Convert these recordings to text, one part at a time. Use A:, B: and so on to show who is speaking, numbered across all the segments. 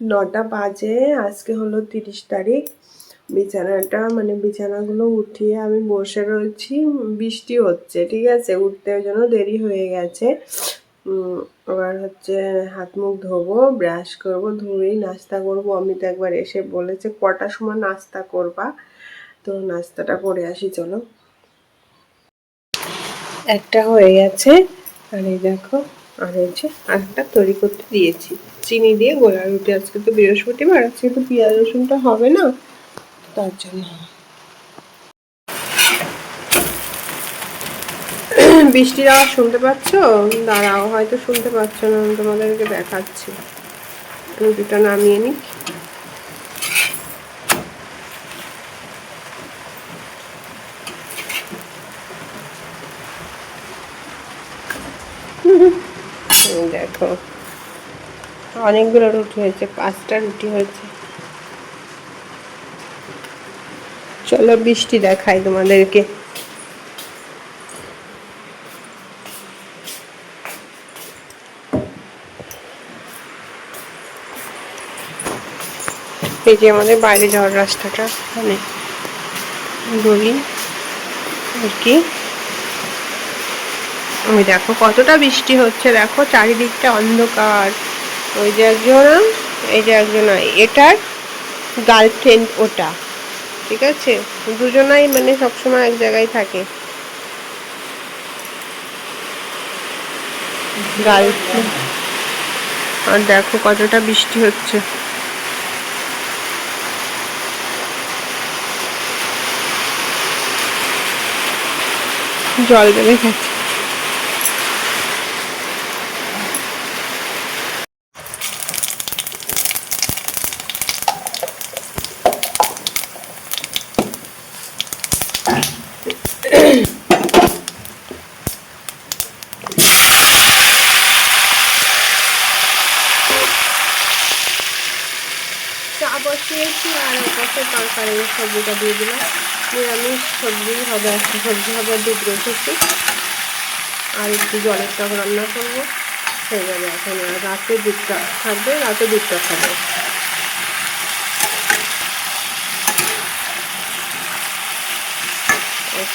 A: নটা বাজে, আজকে হলো তিরিশ তারিখ। বিছানাটা মানে বিছানাগুলো উঠিয়ে আমি বসে রয়েছি, বৃষ্টি হচ্ছে, ঠিক আছে? উঠতে জন্য দেরি হয়ে গেছে। এবার হচ্ছে হাত মুখ ধোবো, ব্রাশ করব ধুয়েই নাস্তা করব। অমিত একবার এসে বলেছে, কটার সময় নাস্তা করবা? তো নাস্তাটা করে আসি, চলো। একটা হয়ে গেছে। আর এই দেখো আর যে আরেকটা তৈরি করতে দিয়েছি। চিনি দিয়ে গোলা রুটি। আজকে তো বৃহস্পতিবার, আজকে তো পেঁয়াজ রসুনটা হবে না। তার জন্য। বৃষ্টির আওয়াজ শুনতে পাচ্ছ? দাঁড়াও, হয়তো শুনতে পাচ্ছ না তোমাদেরকে দেখাচ্ছি। রুটিটা নামিয়ে নিই এই দেখো অনেকগুলো রুটি হয়েছে, পাঁচটা রুটি হয়েছে। চলো বৃষ্টি দেখাই তোমাদেরকে। এই যে আমাদের বাইরে যাওয়ার রাস্তাটা মানে গলি আর কি। ওই দেখো কতটা বৃষ্টি হচ্ছে, দেখো চারিদিকটা অন্ধকার। ওই যে একজন, এই যে একজন এটার গার্লফ্রেন্ড ওটা, ঠিক আছে? দুজনাই মানে সবসময় এক জায়গায় থাকে। আর দেখো কতটা বৃষ্টি হচ্ছে। জল বেড়ে গেছে। চা বসিয়েছি আর ওপাশে তরকারি সবজিটা দিয়ে দিলাম। নিরামিষ সবজি হবে একটা সবজি হবে দুধ রেখেছি আর একটু জলের টক রান্না করব। যাবে এখন রাতে দুধটা থাকবে, রাতে দুধটা খাবে।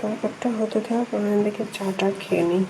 A: তারপরটা হতে থাক আমি দেখে চাটা খেয়ে নিই।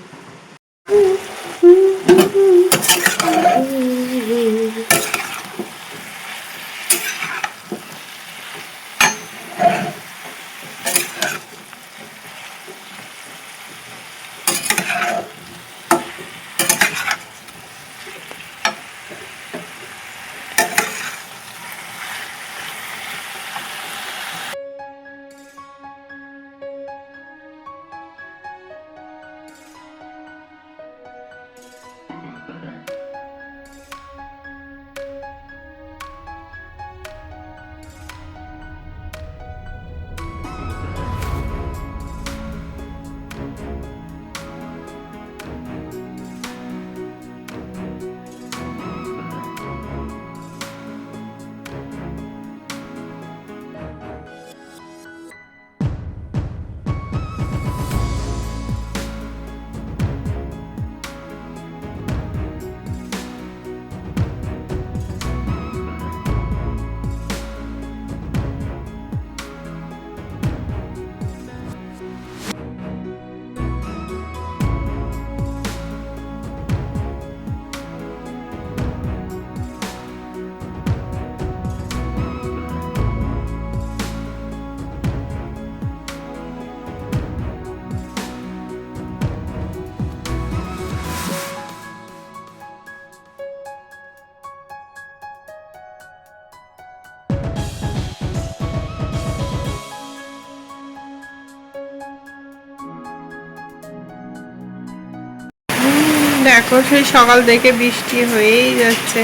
A: তারপর সেই সকাল দেখে বৃষ্টি হয়েই যাচ্ছে।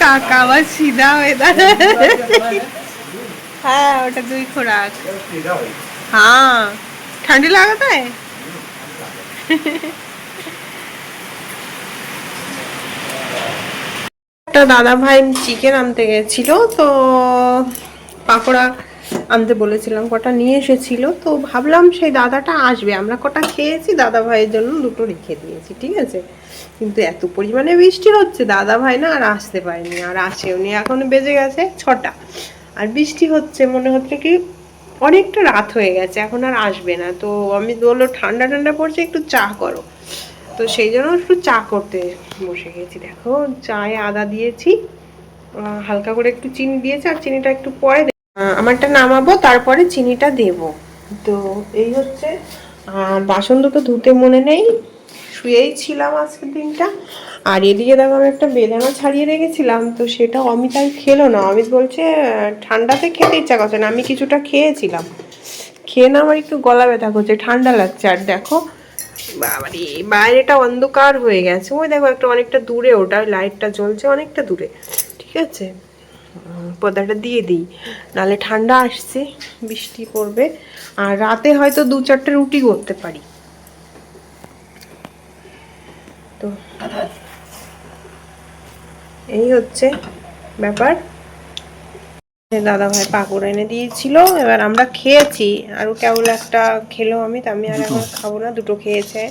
A: কাকা আবার সিধা হয়ে হ্যাঁ ওটা দুই খোরাক। হ্যাঁ ঠান্ডা লাগাতে একটা দাদা ভাই চিকেন আনতে গেছিল, তো পাকোড়া আনতে বলেছিলাম, কটা নিয়ে এসেছিল, তো ভাবলাম সেই দাদাটা আসবে। আমরা কটা খেয়েছি দাদা ভাইয়ের জন্য দুটো রেখে দিয়েছি, ঠিক আছে? কিন্তু এত পরিমাণে বৃষ্টি হচ্ছে দাদা ভাই না আর আসতে পারেনি। আর আসেওনি এখন বেজে গেছে ছটা। আর বৃষ্টি হচ্ছে, মনে হচ্ছে কি অনেকটা রাত হয়ে গেছে, এখন আর আসবে না। তো আমি বলল, ঠান্ডা ঠান্ডা পড়ছে, একটু চা করো। তো সেই জন্য একটু চা করতে বসে গেছি। দেখো, চায়ে আদা দিয়েছি হালকা করে একটু চিনি দিয়েছি, আর চিনিটা একটু পরে আমারটা নামাবো, তারপরে চিনিটা দেব। তো এই হচ্ছে বাসন দুটো ধুতে মনে নেই, শুয়েই ছিলাম আজকের দিনটা। আর এদিকে দেখো, আমি একটা বেদানা ছাড়িয়ে রেখেছিলাম, তো সেটা অমিত আর খেলো না। অমিত বলছে ঠান্ডাতে খেতে ইচ্ছা করছে না, আমি কিছুটা খেয়েছিলাম। খেয়ে না আমার একটু গলা ব্যথা করছে, ঠান্ডা লাগছে। আর দেখো বাবারে বাইরেটা অন্ধকার হয়ে গেছে। ওই দেখো একটা অনেকটা দূরে, ওটা লাইটটা জ্বলছে অনেকটা দূরে, ঠিক আছে? পর্দাটা দিয়ে দিই। নাহলে ঠান্ডা আসছে, বৃষ্টি পড়বে, আর রাতে হয়তো দু চারটে রুটি করতে পারি। তো, এই হচ্ছে ব্যাপার। দাদা ভাই পাকুড় এনে দিয়েছিল এবার আমরা খেয়েছি। আর কেবল একটা খেলো আমি আমি আর এখন খাব না দুটো খেয়েছে।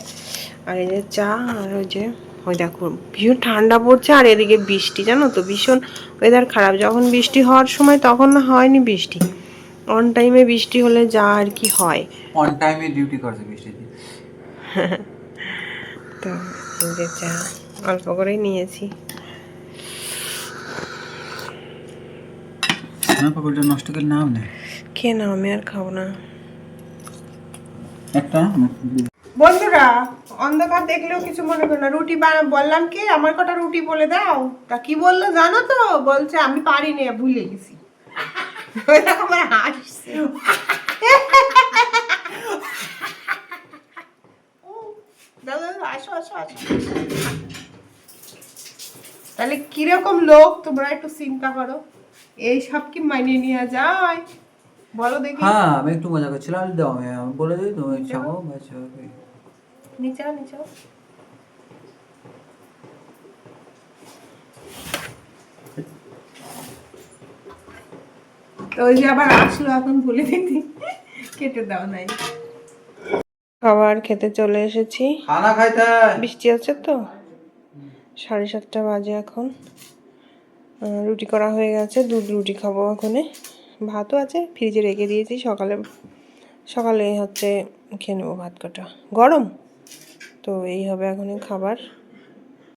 A: আর এই যে চা আর ওই যে ওই দেখো ভীষণ ঠান্ডা পড়ছে আর এদিকে বৃষ্টি জানো তো ভীষণ ওয়েদার খারাপ। যখন বৃষ্টি হওয়ার সময় তখন না হয়নি বৃষ্টি। অন টাইমে বৃষ্টি হলে যা আর কি হয়।
B: অন টাইমে ডিউটি করছে বৃষ্টিতে
A: তো এই যে চা অল্প করেই নিয়েছি।
B: না পকোড়া নষ্ট করে নাও না।
A: খেয়ে নাও আমি আর খাব না।
B: একটা
A: বন্ধুরা অন্ধকার দেখলেও কিছু মনে করো না। রুটি বললাম কি আমার কটা রুটি বলে দাও। তা কি বলল জানো তো? বলছে আমি পারি না ভুলে গেছি। আমার হাসছে দাদা দাদা, আসো আসো আসো। তাহলে কীরকম লোক তোমরা একটু চিন্তা করো। এই সব কি মানিয়ে নেওয়া যায়? বলো দেখি।
B: হ্যাঁ আমি একটু মজা করছিলাম দাও আমি বলে দিই তুমি
A: তো ওই যে আবার আসলো এখন দিতি। কেটে দাও নাই। খাবার খেতে চলে এসেছি।
B: খানা খাইতে
A: বৃষ্টি আছে তো? সাড়ে সাতটা বাজে এখন। রুটি করা হয়ে গেছে, দুধ রুটি খাব এখনে ভাতও আছে, ফ্রিজে রেখে দিয়েছি, সকালে সকালে হচ্ছে খেয়ে নেব ভাত কটা। গরম? তো এই হবে এখন খাবার।